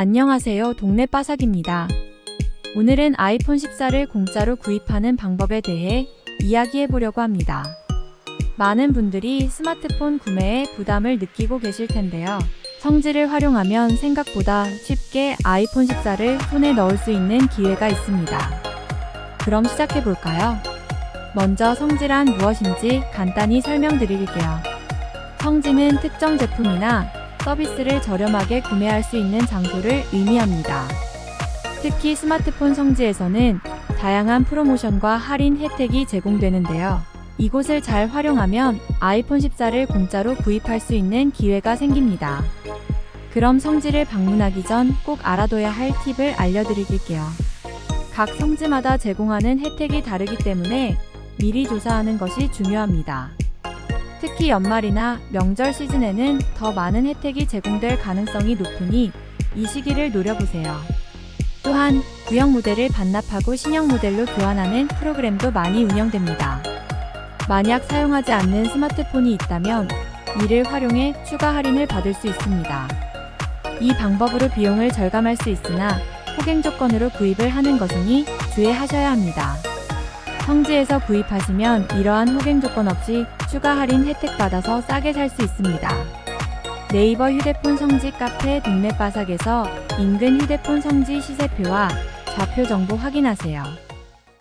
안녕하세요. 동네 빠삭입니다. 오늘은 아이폰 14를 공짜로 구입하는 방법에 대해 이야기해 보려고 합니다. 많은 분들이 스마트폰 구매에 부담을 느끼고 계실 텐데요. 성질을 활용하면 생각보다 쉽게 아이폰 14를 손에 넣을 수 있는 기회가 있습니다. 그럼 시작해 볼까요? 먼저 성질란 무엇인지 간단히 설명드릴게요. 성지는 특정 제품이나 서비스를 저렴하게 구매할 수 있는 장소를 의미합니다. 특히 스마트폰 성지에서는 다양한 프로모션과 할인 혜택이 제공되는데요. 이곳을 잘 활용하면 아이폰 14를 공짜로 구입할 수 있는 기회가 생깁니다. 그럼 성지를 방문하기 전 꼭 알아둬야 할 팁을 알려드릴게요. 각 성지마다 제공하는 혜택이 다르기 때문에 미리 조사하는 것이 중요합니다. 특히 연말이나 명절 시즌에는 더 많은 혜택이 제공될 가능성이 높으니 이 시기를 노려보세요. 또한 구형 모델을 반납하고 신형 모델로 교환하는 프로그램도 많이 운영됩니다. 만약 사용하지 않는 스마트폰이 있다면 이를 활용해 추가 할인을 받을 수 있습니다. 이 방법으로 비용을 절감할 수 있으나 호갱 조건으로 구입을 하는 것이니 주의하셔야 합니다. 성지에서 구입하시면 이러한 호갱 조건 없이 추가 할인 혜택 받아서 싸게 살 수 있습니다. 네이버 휴대폰 성지 카페 동네 바삭에서 인근 휴대폰 성지 시세표와 좌표 정보 확인하세요.